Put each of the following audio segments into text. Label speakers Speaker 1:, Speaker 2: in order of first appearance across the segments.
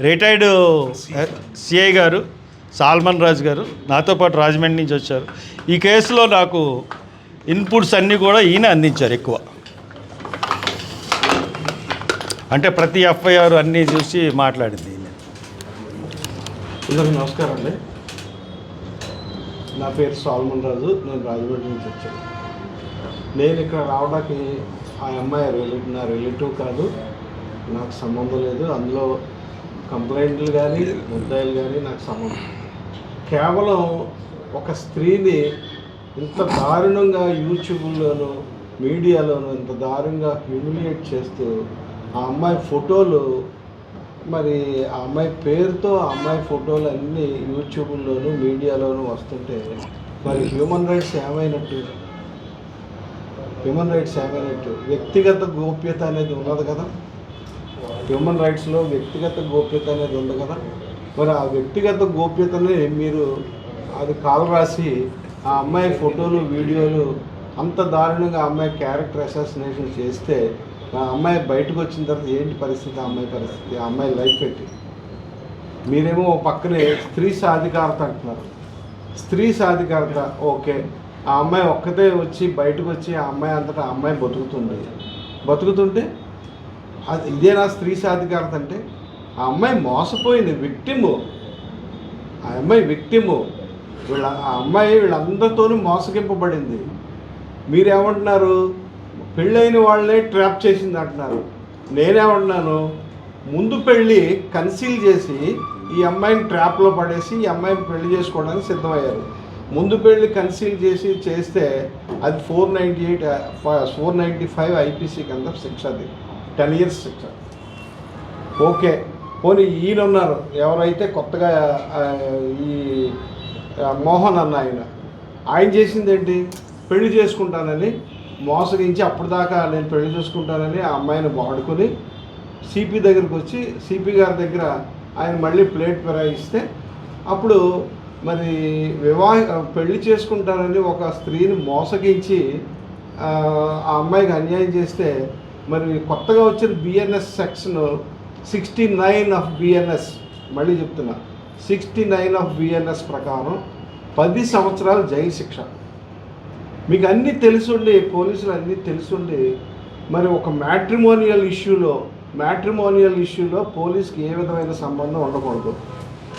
Speaker 1: Retired CI గారు salmon Raju గారు నాతో పాటు రాజమండ్రి నుంచి వచ్చారు. ఈ కేసులో నాకు ఇన్పుట్స్ అన్నీ కూడా ఈయన అందించారు ఎక్కువ. అంటే ప్రతి ఎఫ్ఐఆర్ అన్నీ చూసి మాట్లాడింది ఈయన.
Speaker 2: నమస్కారం అండి. నా పేరు సాల్మన్ రాజు నేను రాజమండ్రి నుంచి వచ్చాను. నేను ఇక్కడ రావడానికి ఆ అమ్మాయి రిలేటివ్ నా రిలేటివ్ కాదు. నాకు సంబంధం లేదు. అందులో కంప్లైంట్లు కానీ ముద్దాయిలు కానీ నాకు సంబంధం కేవలం ఒక స్త్రీని ఇంత దారుణంగా యూట్యూబ్లోను మీడియాలోను ఇంత దారుణంగా హ్యూమిలియేట్ చేస్తూ ఆ అమ్మాయి ఫోటోలు మరి ఆ అమ్మాయి పేరుతో ఆ అమ్మాయి ఫోటోలు అన్నీ యూట్యూబ్లోను మీడియాలోను వస్తుంటే మరి హ్యూమన్ రైట్స్ ఏమైనట్టు? హ్యూమన్ రైట్స్ ఏమైనట్టు? వ్యక్తిగత గోప్యత అనేది ఉన్నది కదా? హ్యూమన్ రైట్స్లో వ్యక్తిగత గోప్యత అనేది ఉంది కదా. మరి ఆ వ్యక్తిగత గోప్యతని మీరు అది కాల్ రాసి ఆ అమ్మాయి ఫోటోలు వీడియోలు అంత దారుణంగా అమ్మాయి క్యారెక్టర్ అసాసినేషన్ చేస్తే ఆ అమ్మాయి బయటకు వచ్చిన తర్వాత ఏంటి పరిస్థితి? ఆ అమ్మాయి పరిస్థితి ఆ అమ్మాయి లైఫ్ ఏంటి? మీరేమో పక్కనే స్త్రీ సాధికారత అంటున్నారు. స్త్రీ సాధికారత ఓకే. ఆ అమ్మాయి ఒక్కతే వచ్చి బయటకు వచ్చి ఆ అమ్మాయి అంతటా ఆ అమ్మాయి బతుకుతుంది. బతుకుతుంటే అది ఇదేనా స్త్రీ సాధికారత అంటే ఆ అమ్మాయి మోసపోయింది విక్టిము ఆ అమ్మాయి విక్టిము వీళ్ళ ఆ అమ్మాయి వీళ్ళందరితోనూ మోసగింపబడింది. మీరేమంటున్నారు? పెళ్ళైన వాళ్ళనే ట్రాప్ చేసింది అంటున్నారు. నేనేమంటున్నాను? ముందు పెళ్ళి కన్సీల్ చేసి ఈ అమ్మాయిని ట్రాప్లో పడేసి ఈ అమ్మాయిని పెళ్ళి చేసుకోవడానికి సిద్ధమయ్యారు. ముందు పెళ్ళి కన్సీల్ చేసి చేస్తే అది four ninety eight four ninety five IPC కింద శిక్ష అది. టెన్ ఇయర్స్ ఇచ్చారు ఓకే పోనీ ఈయన ఉన్నారు ఎవరైతే కొత్తగా ఈ మోహన్ అన్న ఆయన ఆయన చేసింది ఏంటి పెళ్ళి చేసుకుంటానని మోసగించి అప్పుడు దాకా నేను పెళ్ళి చేసుకుంటానని ఆ అమ్మాయిని వాడుకొని సిపి దగ్గరికి వచ్చి సిపి గారి దగ్గర ఆయన మళ్ళీ ప్లేట్ ఫిరాయిస్తే అప్పుడు మరి వివాహ పెళ్ళి చేసుకుంటానని ఒక స్త్రీని మోసగించి ఆ అమ్మాయికి అన్యాయం చేస్తే మరి కొత్తగా వచ్చిన BNS section sixty nine of BNS మళ్ళీ చెప్తున్నా. సిక్స్టీ నైన్ ఆఫ్ బిఎన్ఎస్ ప్రకారం పది సంవత్సరాలు జైలు శిక్ష. మీకు అన్నీ తెలుసుండి పోలీసులు అన్నీ తెలుసుండి మరి ఒక మ్యాట్రిమోనియల్ ఇష్యూలో మ్యాట్రిమోనియల్ ఇష్యూలో పోలీస్కి ఏ విధమైన సంబంధం ఉండకూడదు.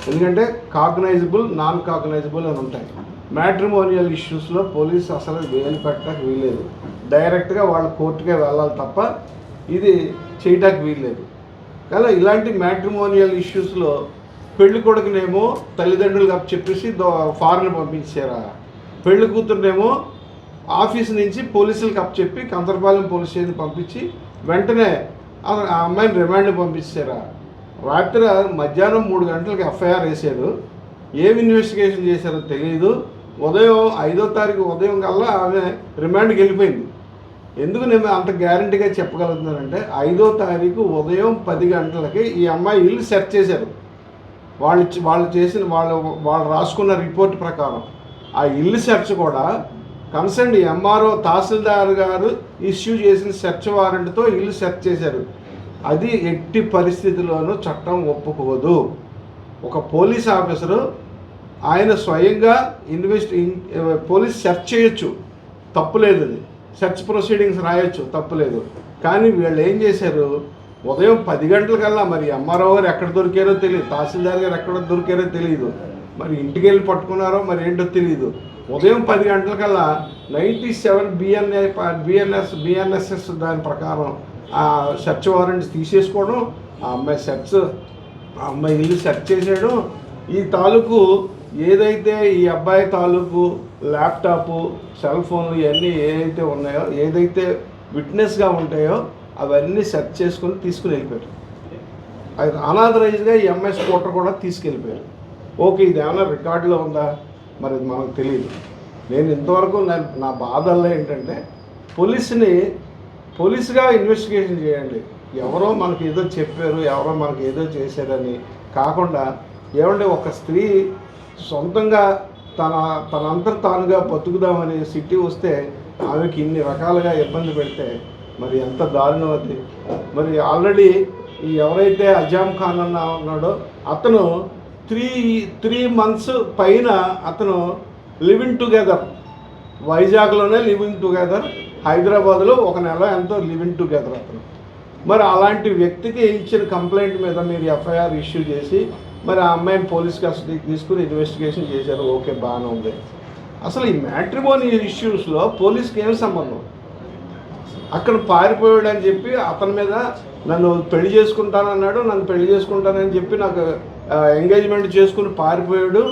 Speaker 2: ఎందుకంటే కాగ్నైజబుల్ నాన్ కాగ్నైజబుల్ అని ఉంటాయి. మ్యాట్రిమోనియల్ ఇష్యూస్లో పోలీస్ అసలు వేలు పెట్టడానికి వీల్లేదు. డైరెక్ట్గా వాళ్ళ కోర్టుకే వెళ్ళాలి తప్ప ఇది చేయటానికి వీల్లేదు. కానీ ఇలాంటి మ్యాట్రిమోనియల్ ఇష్యూస్లో పెళ్ళి కొడుకునేమో తల్లిదండ్రులు అప్పు చెప్పేసి దో ఫారెన్ పంపించారా? పెళ్ళి కూతురునేమో ఆఫీస్ నుంచి పోలీసులకు అప్పు చెప్పి కంతరపాలెం పోలీస్ స్టేషన్ పంపించి వెంటనే ఆ ఆ అమ్మాయిని రిమాండ్ పంపించారా? రాత్రి మధ్యాహ్నం మూడు గంటలకు ఎఫ్ఐఆర్ వేశారు ఏం ఇన్వెస్టిగేషన్ చేశారో తెలియదు ఉదయం ఐదో తారీఖు ఉదయం కల్లా ఆమె రిమాండ్కి వెళ్ళిపోయింది. ఎందుకు నేను అంత గ్యారంటీగా చెప్పగలుగుతున్నానంటే ఐదో తారీఖు ఉదయం పది గంటలకి ఈ అమ్మాయి ఇల్లు సెర్చ్ చేశారు. వాళ్ళు ఇచ్చి- వాళ్ళు చేసిన వాళ్ళు వాళ్ళు రాసుకున్న రిపోర్ట్ ప్రకారం. ఆ ఇల్లు సెర్చ్ కూడా కన్సర్న్ ఎంఆర్ఓ తహసీల్దార్ గారు ఇష్యూ చేసిన సెర్చ్ వారెంట్తో ఇల్లు సెర్చ్ చేశారు. అది ఎట్టి పరిస్థితిలోనూ చట్టం ఒప్పుకోదు. ఒక పోలీస్ ఆఫీసరు ఆయన స్వయంగా ఇన్వెస్ట్ పోలీస్ సెర్చ్ చేయొచ్చు. తప్పులేదు అది. సెర్చ్ ప్రొసీడింగ్స్ రాయొచ్చు. తప్పులేదు. కానీ వీళ్ళు ఏం చేశారు? ఉదయం పది గంటలకల్లా మరి ఎంఆర్ఓ గారు ఎక్కడ దొరికారో తెలియదు. తహసీల్దార్ గారు ఎక్కడ దొరికారో తెలియదు. మరి ఇంటికి వెళ్ళి పట్టుకున్నారో మరి ఏంటో తెలియదు. ఉదయం పది గంటలకల్లా ninety seven BNA BNS BNSS దాని ప్రకారం ఆ సెర్చ్ వారెంట్స్ తీసేసుకోవడం ఆ అమ్మాయి సెర్చ్ ఆ అమ్మాయి ఇల్లు సెర్చ్ చేసేయడం ఈ తాలూకు ఏదైతే ఈ అబ్బాయి తాలూకు ల్యాప్టాప్ సెల్ ఫోన్లు ఇవన్నీ ఏదైతే ఉన్నాయో ఏదైతే విట్నెస్గా ఉంటాయో అవన్నీ సెర్చ్ చేసుకొని తీసుకుని వెళ్ళిపోయారు. అది అనాథరైజ్గా ఈ అమ్మాయి స్కూటర్ కూడా తీసుకెళ్ళిపోయారు. ఓకే ఇది ఏమైనా రికార్డులో ఉందా? మరి అది మనకు తెలియదు నేను ఇంతవరకు నా- నా బాధల్లో ఏంటంటే పోలీసుని పోలీసుగా ఇన్వెస్టిగేషన్ చేయండి. ఎవరో మనకి ఏదో చెప్పారు ఎవరో మనకి ఏదో చేశారని కాకుండా ఏమంటే ఒక స్త్రీ సొంతంగా తన తనంతట తానుగా బతుకుదామనే సిటీ వస్తే ఆమెకి ఇన్ని రకాలుగా ఇబ్బంది పెడితే మరి ఎంత దారుణం అది. మరి ఆల్రెడీ ఈ ఎవరైతే అజామ్ ఖాన్ అన్న ఉన్నాడో అతను త్రీ త్రీ మంత్స్ పైన అతను లివింగ్ టుగెదర్ వైజాగ్లోనే లివింగ్ టుగెదర్ హైదరాబాద్లో ఒక నెల ఎంతో లివింగ్ టుగెదర్ అతను. మరి అలాంటి వ్యక్తికి ఇచ్చిన కంప్లైంట్ మీద మీరు ఎఫ్ఐఆర్ ఇష్యూ చేసి మరి ఆ అమ్మాయిని పోలీస్ కస్టడీకి తీసుకుని ఇన్వెస్టిగేషన్ చేశారు. ఓకే బాగానే ఉంది. అసలు ఈ మ్యాట్రిమోని ఇష్యూస్లో పోలీస్కి ఏం సంబంధం? అక్కడ పారిపోయాడు అని చెప్పి అతని మీద నన్ను పెళ్ళి చేసుకుంటానన్నాడు నన్ను పెళ్ళి చేసుకుంటానని చెప్పి నాకు ఎంగేజ్మెంట్ చేసుకుని పారిపోయాడు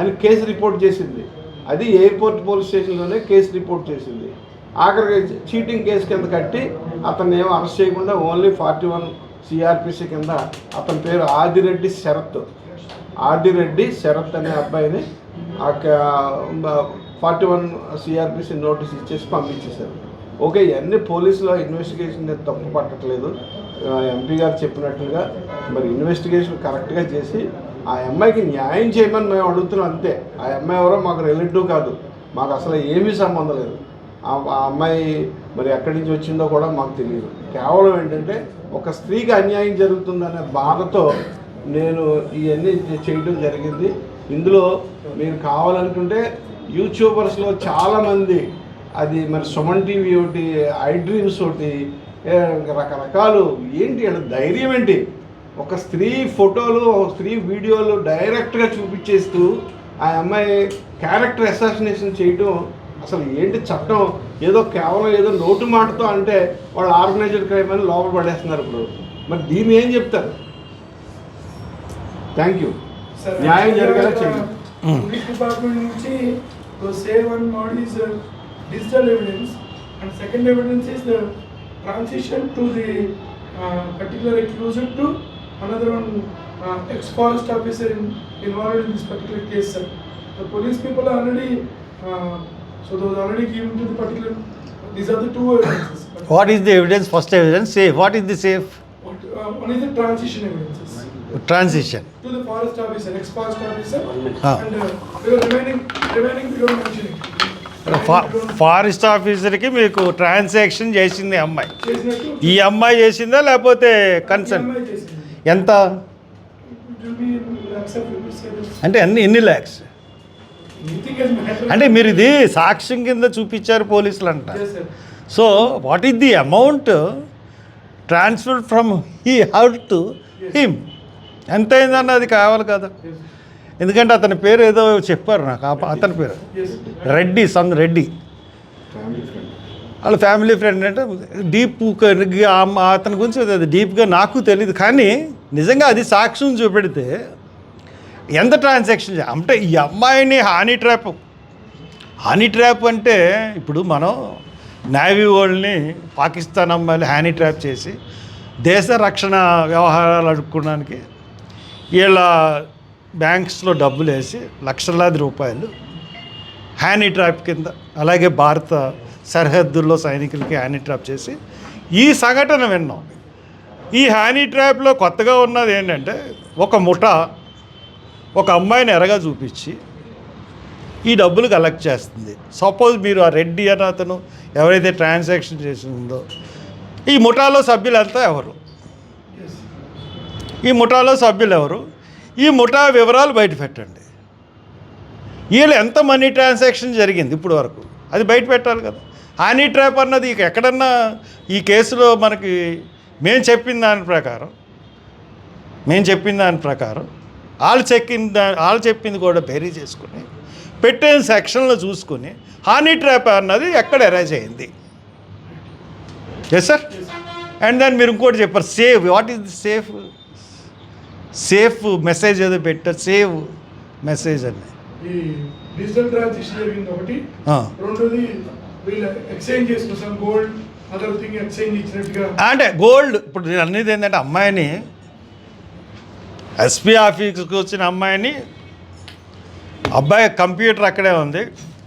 Speaker 2: అని కేసు రిపోర్ట్ చేసింది. అది ఎయిర్పోర్ట్ పోలీస్ స్టేషన్లోనే కేసు రిపోర్ట్ చేసింది. ఆఖరికి చీటింగ్ కేసు కింద కట్టి అతన్ని ఏమో అరెస్ట్ చేయకుండా ఓన్లీ ఫార్టీ వన్ సిఆర్పిసి కింద అతని పేరు ఆదిరెడ్డి శరత్. ఆదిరెడ్డి శరత్ అనే అబ్బాయిని ఫార్టీ వన్ సిఆర్పిసి నోటీస్ ఇచ్చేసి పంపించేశారు. ఓకే ఇవన్నీ పోలీసులో ఇన్వెస్టిగేషన్ నేను తప్పు పట్టట్లేదు. ఎంపీ గారు చెప్పినట్లుగా మరి ఇన్వెస్టిగేషన్ కరెక్ట్గా చేసి ఆ అమ్మాయికి న్యాయం చేయమని మేము అడుగుతున్నాం అంతే. ఆ అమ్మాయి ఎవరో మాకు రిలేటివ్ కాదు. మాకు అసలు ఏమీ సంబంధం లేదు. ఆ ఆ అమ్మాయి మరి ఎక్కడి నుంచి వచ్చిందో కూడా మాకు తెలియదు. కేవలం ఏంటంటే ఒక స్త్రీకి అన్యాయం జరుగుతుందనే బాధతో నేను ఇవన్నీ చేయడం జరిగింది. ఇందులో మీరు కావాలనుకుంటే యూట్యూబర్స్లో చాలామంది అది మరి సుమన్ టీవీ ఒకటి ఐ డ్రీమ్స్ ఒకటి రకరకాలు ఏంటి అంటే ధైర్యం ఏంటి? ఒక స్త్రీ ఫోటోలు ఒక స్త్రీ వీడియోలు డైరెక్ట్గా చూపించేస్తూ ఆ అమ్మాయి క్యారెక్టర్ అసాసినేషన్ చేయటం అసలు ఏంటి చట్టం? ఏదో కేవలం ఏదో నోటు మాటతో అంటే వాళ్ళు ఆర్గనైజ్డ్ క్రైమ్ అని లోపల పడేస్తున్నారు ఇప్పుడు. మరి దీన్ని ఏం చెప్తారు? థ్యాంక్ యూ
Speaker 3: సార్,
Speaker 2: న్యాయం జరిగేలా చేయండి.
Speaker 3: పోలీస్ డిపార్ట్మెంట్ నుంచి save one mode is digital evidence and second evidence is the transition to the particular exclusive to another one ex forest officer involved in this particular case sir the police people already
Speaker 1: what is the evidence first evidence safe what is the safe
Speaker 3: transition evidences
Speaker 1: transition
Speaker 3: to the forest officer, ex-forest officer,
Speaker 1: Ah.
Speaker 3: and uh, because remaining, remaining we don't mention it. Remaining we don't-
Speaker 1: forest ఆఫీసర్కి మీకు transaction చేసింది అమ్మాయి
Speaker 3: చేసినట్టు
Speaker 1: ఈ అమ్మాయి చేసిందా లేకపోతే concern
Speaker 3: EMI చేసింది.
Speaker 1: ఎంత
Speaker 3: It will be in lakhs of rupees, sir.
Speaker 1: అంటే అన్ని ఎన్ని ల్యాక్స్. అంటే మీరు ఇది సాక్ష్యం కింద చూపించారు పోలీసులు అంట. So what is the amount transfer from he out to him? ఎంత అయిందన్న అది కావాలి కదా. ఎందుకంటే అతని పేరు ఏదో చెప్పారు నాకు అతని పేరు. రెడ్డి సన్ రెడ్డి. వాళ్ళ ఫ్యామిలీ ఫ్రెండ్ అంటే డీప్ అతని గురించి అది డీప్గా నాకు తెలియదు కానీ నిజంగా అది సాక్ష్యం చూపెడితే ఎంత ట్రాన్సాక్షన్ అంటే ఈ అమ్మాయిని హానీ ట్రాప్ హానీ ట్రాప్ అంటే ఇప్పుడు మనం నేవీ వాళ్ళని పాకిస్తాన్ అమ్మాయిలు హానీ ట్రాప్ చేసి దేశ రక్షణ వ్యవహారాలు అడుక్కోవడానికి వీళ్ళ బ్యాంక్స్లో డబ్బులు వేసి లక్షలాది రూపాయలు హ్యానీ ట్రాప్ కింద అలాగే భారత సరిహద్దుల్లో సైనికులకి హ్యానీ ట్రాప్ చేసి ఈ సంఘటన విన్నాం. ఈ హ్యానీ ట్రాప్లో కొత్తగా ఉన్నది ఏంటంటే ఒక ముఠా ఒక అమ్మాయిని ఎరగా చూపించి ఈ డబ్బులు కలెక్ట్ చేస్తుంది. సపోజ్ మీరు ఆ రెడ్డి అని అతను ఎవరైతే ట్రాన్సాక్షన్ చేసిందో ఈ ముఠాలో సభ్యులంతా ఎవరు? ఈ ముఠాలో సభ్యులు ఎవరు? ఈ ముఠా వివరాలు బయట పెట్టండి. వీళ్ళు ఎంత మనీ ట్రాన్సాక్షన్ జరిగింది ఇప్పుడు వరకు? అది బయట పెట్టాలి కదా. హానీ ట్రాప్ అన్నది ఎక్కడన్నా ఈ కేసులో మనకి మేము చెప్పిన దాని ప్రకారం మేము చెప్పిన దాని ప్రకారం వాళ్ళు చెక్కిన వాళ్ళు చెప్పింది కూడా బెరీ చేసుకుని పెట్టిన సెక్షన్లో చూసుకుని హానీ ట్రాప్ అన్నది ఎక్కడ అరేంజ్ అయింది? ఎస్ సార్ అండ్ దెన్ మీరు ఇంకోటి చెప్పారు save what is the safe safe message ఏదో పెట్టారు సేవ్ మెసేజ్ అని.
Speaker 3: ఈ డిజిటల్ ట్రాన్సాక్షన్ జరిగింది ఒకటి.
Speaker 1: ఆ.
Speaker 3: రెండోది వీళ్ళు ఎక్స్చేంజ్ చేసుకున్న some gold other thing exchange ఇచ్చినట్టుగా.
Speaker 1: అంటే గోల్డ్ ఇప్పుడు నేను అనేది ఏంటంటే అమ్మాయిని ఎస్పీ ఆఫీస్కి వచ్చిన అమ్మాయిని అబ్బాయి కంప్యూటర్ అక్కడే ఉంది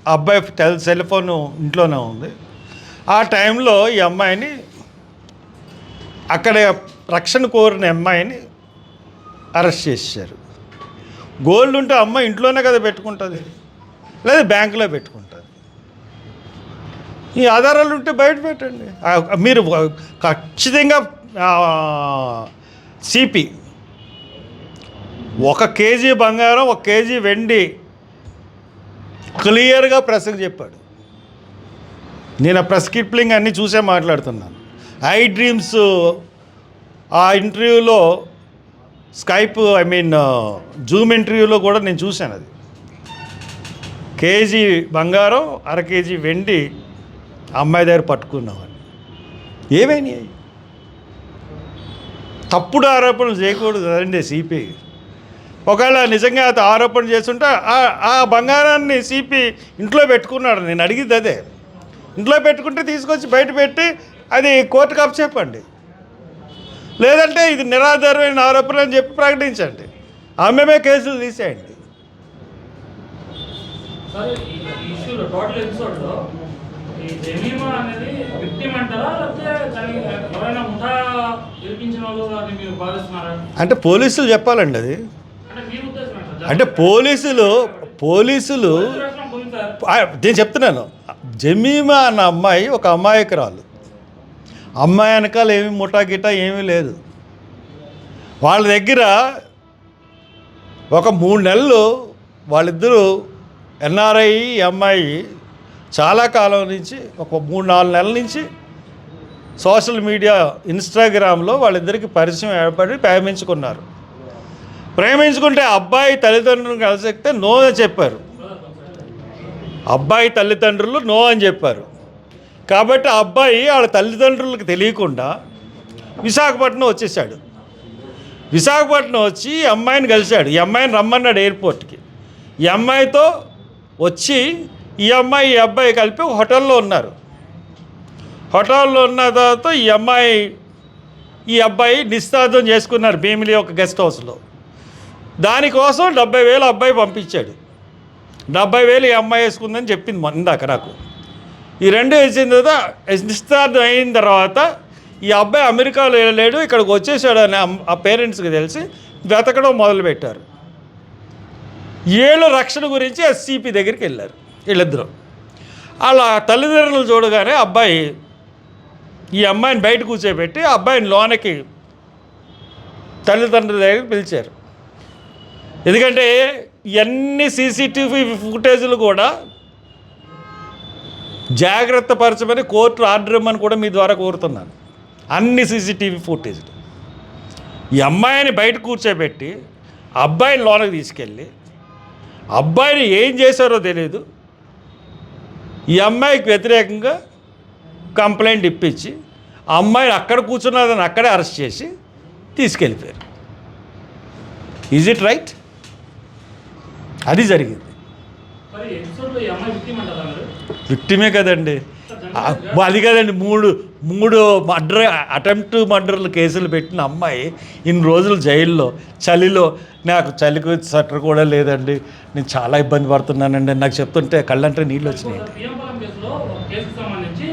Speaker 1: ఆ అబ్బాయి టెల్ సెల్ ఫోన్ ఇంట్లోనే ఉంది. ఆ టైంలో ఈ అమ్మాయిని అక్కడ రక్షణ కోరిన అమ్మాయిని అరెస్ట్ చేశారు. గోల్డ్ ఉంటే అమ్మాయి ఇంట్లోనే కదా పెట్టుకుంటుంది లేదా బ్యాంకులో పెట్టుకుంటుంది. ఈ ఆధారాలు ఉంటే బయట పెట్టండి. మీరు ఖచ్చితంగా సిపి ఒక కేజీ బంగారం ఒక కేజీ వెండి. క్లియర్గా ప్రెస్కి చెప్పాడు. నేను ఆ ప్రెస్ కిప్లింగ్ అన్నీ చూసే మాట్లాడుతున్నాను. ఐ డ్రీమ్స్ ఆ ఇంటర్వ్యూలో స్కైప్ ఐ మీన్ జూమ్ ఇంటర్వ్యూలో కూడా నేను చూశాను అది. కేజీ బంగారం అర కేజీ వెండి అమ్మాయి దగ్గర పట్టుకున్నామని ఏమైనాయి? తప్పుడు ఆరోపణలు చేయకూడదు కదండి సిపిఐ. ఒకవేళ నిజంగా అతను ఆరోపణ చేస్తుంటే ఆ- ఆ బంగారాన్ని సిపి ఇంట్లో పెట్టుకున్నాడు. నేను అడిగింది అదే. ఇంట్లో పెట్టుకుంటే తీసుకొచ్చి బయట పెట్టి అది కోర్టుకు అప్ చెప్పండి లేదంటే ఇది నిరాధారమైన ఆరోపణ అని చెప్పి ప్రకటించండి. ఆమెమే కేసులు తీసేయండి. అంటే పోలీసులు చెప్పాలండి అది
Speaker 4: అంటే మీ ఉద్దేశం ఏంటో?
Speaker 1: అంటే పోలీసులు పోలీసులు నేను చెప్తున్నాను. జమీమా అన్న అమ్మాయి ఒక అమాయకురాలు అమ్మాయి వెనకాల ఏమి ముఠా గిటా ఏమీ లేదు. వాళ్ళ దగ్గర ఒక మూడు నెలలు వాళ్ళిద్దరూ ఎన్ఆర్ఐ అమ్మాయి చాలా కాలం నుంచి ఒక మూడు నాలుగు నెలల నుంచి సోషల్ మీడియా ఇన్స్టాగ్రామ్లో వాళ్ళిద్దరికి పరిచయం ఏర్పడి ప్రేమించుకున్నారు. ప్రేమించుకుంటే అబ్బాయి తల్లిదండ్రులను కలిసితే నో అని చెప్పారు. అబ్బాయి తల్లిదండ్రులు నో అని చెప్పారు. కాబట్టి ఆ అబ్బాయి వాళ్ళ తల్లిదండ్రులకు తెలియకుండా విశాఖపట్నం వచ్చేసాడు. విశాఖపట్నం వచ్చి ఈ అమ్మాయిని కలిశాడు. ఈ అమ్మాయిని రమ్మన్నాడు ఎయిర్పోర్ట్కి. ఈ అమ్మాయితో వచ్చి ఈ అమ్మాయి ఈ అబ్బాయి కలిపి ఒక హోటల్లో ఉన్నారు. హోటల్లో ఉన్న తర్వాత ఈ అమ్మాయి ఈ అబ్బాయి నిశ్చితార్థం చేసుకున్నారు. భీమిలి ఒక గెస్ట్ హౌస్లో. దానికోసం డెబ్బై వేలు అబ్బాయి పంపించాడు. డెబ్బై వేలు ఈ అమ్మాయి వేసుకుందని చెప్పింది ఇందాక నాకు. ఈ రెండు వేసిన తర్వాత నిశ్చితార్థం అయిన తర్వాత ఈ అబ్బాయి అమెరికాలో లేడు ఇక్కడికి వచ్చేసాడు అని ఆ పేరెంట్స్కి తెలిసి వెతకడం మొదలుపెట్టారు. ఏళ్ళు రక్షణ గురించి ఎస్సీపీ దగ్గరికి వెళ్ళారు వీళ్ళిద్దరూ. వాళ్ళ తల్లిదండ్రులు చూడగానే అబ్బాయి ఈ అమ్మాయిని బయట కూర్చోబెట్టి అబ్బాయిని లోనకి తల్లిదండ్రుల దగ్గరికి పిలిచారు. ఎందుకంటే ఎన్ని సీసీటీవీ ఫుటేజ్లు కూడా జాగ్రత్త పరచమని కోర్టు ఆర్డర్ ఇవ్వమని కూడా మీ ద్వారా కోరుతున్నాను. అన్ని సీసీటీవీ ఫుటేజ్లు. ఈ అమ్మాయిని బయట కూర్చోబెట్టి అబ్బాయిని లోనకి తీసుకెళ్ళి అబ్బాయిని ఏం చేశారో తెలియదు ఈ అమ్మాయికి వ్యతిరేకంగా కంప్లైంట్ ఇప్పించి ఆ అమ్మాయిని అక్కడ కూర్చున్నదని అక్కడే అరెస్ట్ చేసి తీసుకెళ్ళిపోయారు. ఈజ్ ఇట్ రైట్ అది జరిగింది.
Speaker 4: విక్టిమ్
Speaker 1: కదండి. అది కదండి. మూడు మూడు మర్డర్ అటెంప్ట్ మర్డర్లు కేసులు పెట్టిన అమ్మాయి ఇన్ని రోజులు జైల్లో చలిలో. నాకు చలికి సట్టర్ కూడా లేదండి. నేను చాలా ఇబ్బంది పడుతున్నానండి. నాకు చెప్తుంటే కళ్ళంటే నీళ్ళు వచ్చినాయండి
Speaker 4: సంబంధించి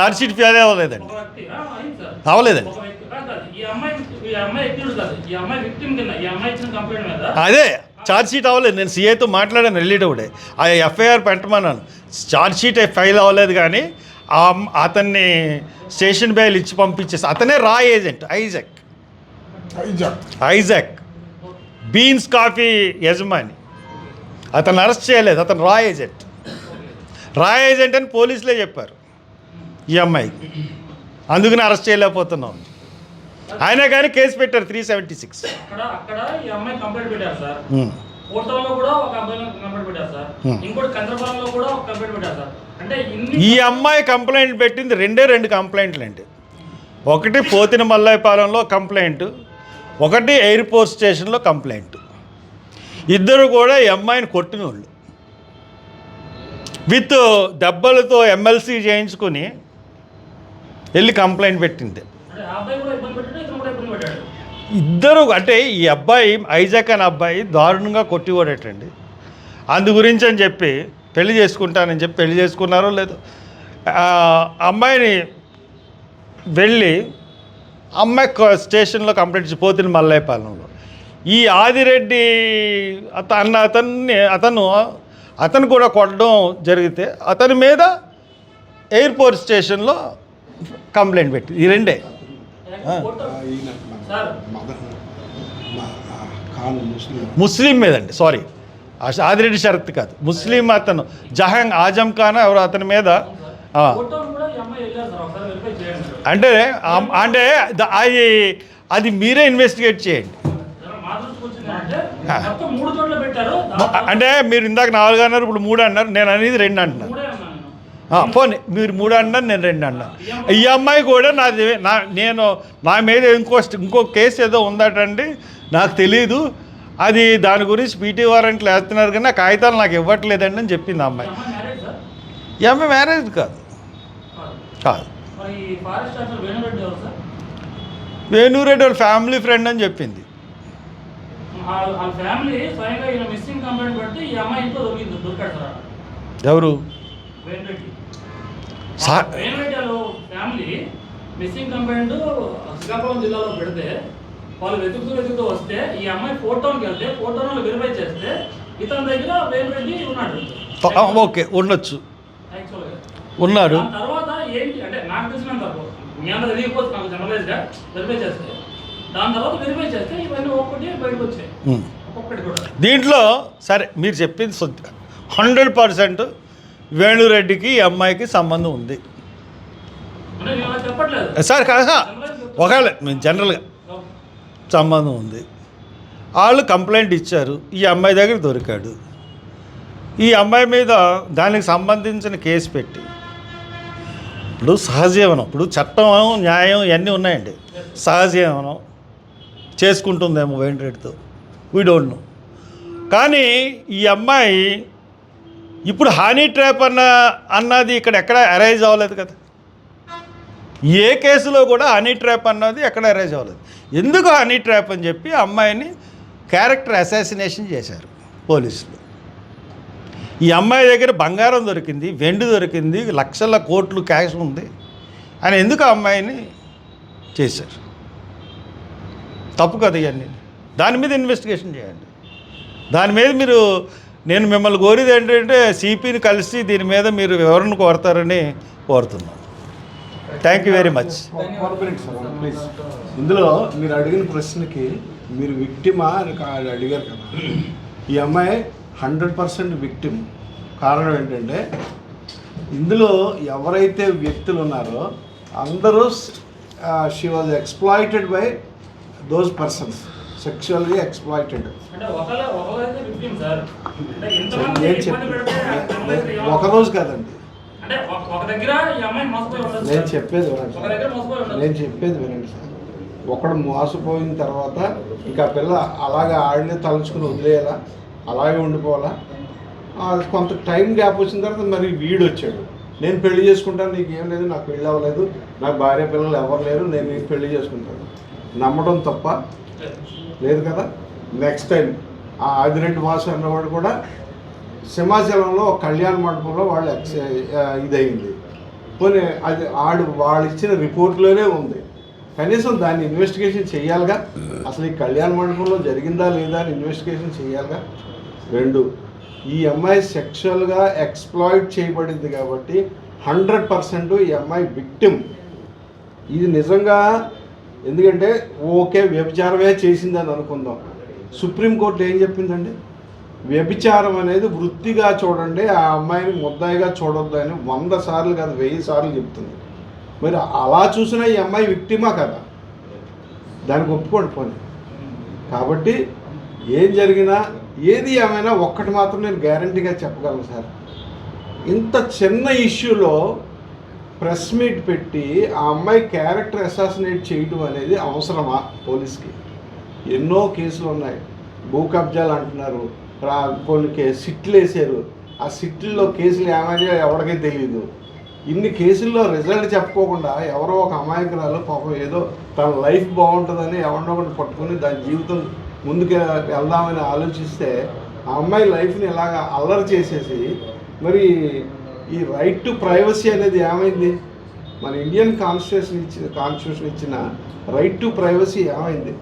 Speaker 4: ఛార్జ్ షీట్
Speaker 1: ఫెయిల్ అవ్వలేదండి. అవ్వలేదండి. అదే ఛార్జ్ షీట్ అవ్వలేదు. నేను సీఐతో మాట్లాడాను వెళ్ళేటప్పుడే ఆ ఎఫ్ఐఆర్ పెట్టమన్నాను. ఛార్జ్ షీట్ ఫైల్ అవ్వలేదు కానీ అతన్ని స్టేషన్ బెయిల్ ఇచ్చి పంపించేసి అతనే రా agent Isaac Isaac beans coffee యజమాని. అతను అరెస్ట్ చేయలేదు. అతను రా ఏజెంట్ రా ఏజెంట్ అని పోలీసులే చెప్పారు ఈ అమ్మాయికి. అందుకని అరెస్ట్ చేయలేకపోతున్నాం. అయినా కానీ కేసు పెట్టారు త్రీ సెవెంటీ సిక్స్
Speaker 4: ఈ అమ్మాయి కంప్లైంట్
Speaker 1: పెట్టింది రెండే రెండు కంప్లైంట్లు అండి ఒకటి పోతిన మల్లాయపాలెంలో కంప్లైంట్ ఒకటి ఎయిర్పోర్ట్ స్టేషన్లో కంప్లైంట్ ఇద్దరు కూడా ఈ అమ్మాయిని కొట్టిన వాళ్ళు విత్ దెబ్బలతో ఎమ్మెల్సీ చేయించుకుని వెళ్ళి కంప్లైంట్ పెట్టింది. ఇద్దరు అంటే ఈ అబ్బాయి ఐజాక్ అనే అబ్బాయి దారుణంగా కొట్టివాడటండి. అందు గురించి అని చెప్పి పెళ్ళి చేసుకుంటానని చెప్పి పెళ్ళి చేసుకున్నారో లేదో. అమ్మాయిని వెళ్ళి అమ్మాయి స్టేషన్లో కంప్లైంట్ పోతుంది మల్లాయపాలెంలో ఈ ఆదిరెడ్డి అత అన్న అతన్ని అతను అతను కూడా కొట్టడం జరిగితే అతని మీద ఎయిర్పోర్ట్ స్టేషన్లో కంప్లైంట్ పెట్టి ఈ రెండే.
Speaker 2: ముస్లిం.
Speaker 1: ముస్లిం మీదండి సారీ. ఆదిరెడ్డి షరత్ కాదు. ముస్లిం అతను. జహాంగ్ ఆజం ఖాన్ ఎవరు అతని మీద? అంటే ఆ- అంటే ద- అది అది మీరే ఇన్వెస్టిగేట్ చేయండి.
Speaker 4: అంటే
Speaker 1: మీరు ఇందాక నాలుగు అన్నారు ఇప్పుడు మూడు అన్నారు. నేను అనేది రెండు అంటున్నాను
Speaker 4: మూడే అన్నాను నేను
Speaker 1: ఆ, పోనీ మీరు మూడు అన్నారు నేను రెండు అన్నాను ఈ అమ్మాయి కూడా నాది నా నేను నా మీద ఇంకో ఇంకో కేసు ఏదో ఉందటండి నాకు తెలియదు అది దాని గురించి పీటీ వారెంట్లు వేస్తున్నారు కానీ ఆ కాగితాలు నాకు ఇవ్వట్లేదండి అని చెప్పింది అమ్మాయి. ఈ అమ్మాయి మ్యారేజ్ కాదు.
Speaker 4: కాదు. వేణురెడ్డి ఎవరు
Speaker 1: వాళ్ళ ఫ్యామిలీ ఫ్రెండ్ అని చెప్పింది.
Speaker 4: వాళ్ళ sir family missing complaint Srikakulam జిల్లాలో పెడితే వాళ్ళు వెతుకుతూ వెతుకుతూ వస్తే ఈ అమ్మాయి ఫోటోకి వెళ్తే ఫోటోను వెరిఫై చేస్తే ఇతని దగ్గర ఉన్నాడు.
Speaker 1: ఓకే ఉండొచ్చు.
Speaker 4: దాని తర్వాత ఏంటి అంటే నాకు తెలిసినంత వరకు మీ అందరూ తెలియకపోతే నాకు జనరలైజ్గా వెరిఫై చేస్తే. దాని తర్వాత వెరిఫై చేస్తే ఇవన్నీ ఒక్కటి బయటకు వచ్చాయి.
Speaker 1: ఉమ్.
Speaker 4: ఒక్కొక్కటి కూడా.
Speaker 1: దీంట్లో సరే మీరు చెప్పింది హండ్రెడ్ పర్సెంట్ వేణురెడ్డికి ఈ అమ్మాయికి సంబంధం ఉంది. సార్ కాదా ఒకవేళ మేము జనరల్గా సంబంధం ఉంది. వాళ్ళు కంప్లైంట్ ఇచ్చారు. ఈ అమ్మాయి దగ్గర దొరికాడు. ఈ అమ్మాయి మీద దానికి సంబంధించిన కేసు పెట్టి ఇప్పుడు సహజీవనం ఇప్పుడు చట్టం న్యాయం ఇవన్నీ ఉన్నాయండి. సహజీవనం చేసుకుంటుందేమో వేణురెడ్డితో. వీ డోంట్ నో కానీ ఈ అమ్మాయి ఇప్పుడు హానీ ట్రాప్ అన్న అన్నది ఇక్కడ ఎక్కడ అరైజ్ అవ్వలేదు కదా. ఏ కేసులో కూడా హనీ ట్రాప్ అన్నది ఎక్కడ అరైజ్ అవ్వలేదు. ఎందుకు హనీ ట్రాప్ అని చెప్పి అమ్మాయిని క్యారెక్టర్ అసాసినేషన్ చేశారు పోలీసులు. ఈ అమ్మాయి దగ్గర బంగారం దొరికింది వెండి దొరికింది లక్షల కోట్లు క్యాష్ ఉంది అని ఎందుకు ఆ అమ్మాయిని చేశారు? తప్పు కదా ఇవన్నీ. దాని మీద ఇన్వెస్టిగేషన్ చేయండి. దాని మీద మీరు నేను మిమ్మల్ని కోరేది ఏంటంటే సిపిని కలిసి దీని మీద మీరు వివరణ కోరతారని కోరుతున్నాను. Thank you very much
Speaker 2: please ఇందులో మీరు అడిగిన ప్రశ్నకి మీరు విక్టిమా అని అడిగారు కదా. ఈ అమ్మాయి హండ్రెడ్ పర్సెంట్ విక్టిమ్ కారణం ఏంటంటే ఇందులో ఎవరైతే వ్యక్తులు ఉన్నారో అందరూ she was exploited by those persons సెక్షువల్గా exploited కాదండి.
Speaker 4: ఒక- మోసపోయి ఉండదు
Speaker 2: నేను. చెప్పేది వినండి నేను చెప్పేది వినండి సార్. ఒకడు మోసపోయిన తర్వాత ఇంకా పిల్ల అలాగే ఆడనే తలుచుకుని వదిలేయాలా? అలాగే ఉండిపోవాలా? కొంత టైం గ్యాప్ వచ్చిన తర్వాత మరి వీడు వచ్చాడు నేను పెళ్ళి చేసుకుంటాను నీకు ఏం లేదు నాకు పెళ్ళి అవ్వలేదు నాకు భార్య పిల్లలు ఎవరు లేరు నేను నీకు పెళ్ళి చేసుకుంటాను. నమ్మడం తప్ప లేదు కదా? నెక్స్ట్ టైం ఆ ఆదిరెడ్డి వాసు అన్నవాడు కూడా సింహాచలంలో కళ్యాణ మండపంలో వాళ్ళు ఎక్స్ ఆ, ఇదయింది. పోనీ అది ఆడు వాళ్ళు ఇచ్చిన రిపోర్ట్లోనే ఉంది. కనీసం దాన్ని ఇన్వెస్టిగేషన్ చేయాలిగా అసలు ఈ కళ్యాణ మండపంలో జరిగిందా లేదా అని ఇన్వెస్టిగేషన్ చేయాలిగా రెండు ఈ అమ్మాయి సెక్షువల్గా ఎక్స్ప్లాయిట్ చేయబడింది కాబట్టి హండ్రెడ్ పర్సెంట్ ఈ అమ్మాయి విక్టిమ్ ఇది నిజంగా ఎందుకంటే ఓకే వ్యభిచారమే చేసిందని అనుకుందాం. సుప్రీంకోర్టు ఏం చెప్పిందండి? వ్యభిచారం అనేది వృత్తిగా చూడండి ఆ అమ్మాయిని ముద్దాయిగా చూడొద్దు అని వంద సార్లు కాదు వెయ్యి సార్లు చెప్తుంది. మరి అలా చూసినా ఈ అమ్మాయి విక్టిమా కదా? దానికి ఒప్పుకోండి పోనీ. కాబట్టి ఏం జరిగినా ఏది ఏమైనా ఒక్కటి మాత్రం నేను గ్యారంటీగా చెప్పగలను సార్. ఇంత చిన్న ఇష్యూలో ప్రెస్ మీట్ పెట్టి ఆ అమ్మాయి క్యారెక్టర్ అసాసినేట్ చేయడం అనేది అవసరమా పోలీస్కి? ఎన్నో కేసులు ఉన్నాయి. భూ కబ్జాలు అంటున్నారు. రా- కొన్ని కే సిట్లు వేసారు ఆ సిట్లలో కేసులు ఏమైనా ఎవరికీ తెలియదు ఇన్ని కేసుల్లో రిజల్ట్ చెప్పుకోకుండా ఎవరో ఒక అమాయకురాలు పాపం ఏదో తన లైఫ్ బాగుంటుందని ఎవరినో ఒకటి పట్టుకుని దాని జీవితం ముందుకు వెళ్దామని ఆలోచిస్తే ఆ అమ్మాయి లైఫ్ని ఇలాగ అల్లరి చేసేసి మరి ఈ రైట్ టు ప్రైవసీ అనేది ఏమైంది? మన ఇండియన్ కాన్స్టిట్యూషన్ ఇచ్చిన కాన్స్టిట్యూషన్ ఇచ్చిన రైట్ టు ప్రైవసీ ఏమైంది?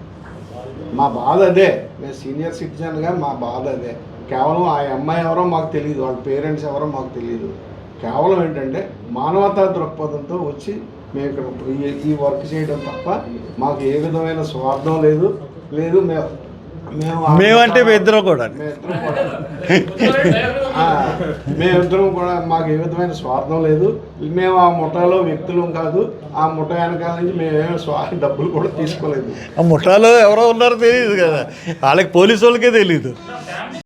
Speaker 2: మా బాధ అదే. మేము సీనియర్ సిటిజన్గా మా బాధ అదే. కేవలం ఆ అమ్మాయి ఎవరో మాకు తెలియదు వాళ్ళ పేరెంట్స్ ఎవరో మాకు తెలియదు కేవలం ఏంటంటే మానవతా దృక్పథంతో వచ్చి మేము ఇక్కడ ఈ- వర్క్ చేయడం తప్ప మాకు ఏ విధమైన స్వార్థం లేదు. లేదు మేము
Speaker 1: మేమంటే మీ ఇద్దరం కూడా.
Speaker 2: మేమిద్దరం కూడా. ఆ, మేమిద్దరం కూడా మాకు ఏ విధమైన స్వార్థం లేదు. మేము ఆ ముఠాలో వ్యక్తులం కాదు. ఆ ముఠ వెనకాల నుంచి మేమేమి స్వా డబ్బులు కూడా తీసుకోలేదు.
Speaker 1: ఆ ముఠాలో ఎవరో ఉన్నారో తెలియదు కదా. వాళ్ళకి పోలీసు వాళ్ళకే తెలియదు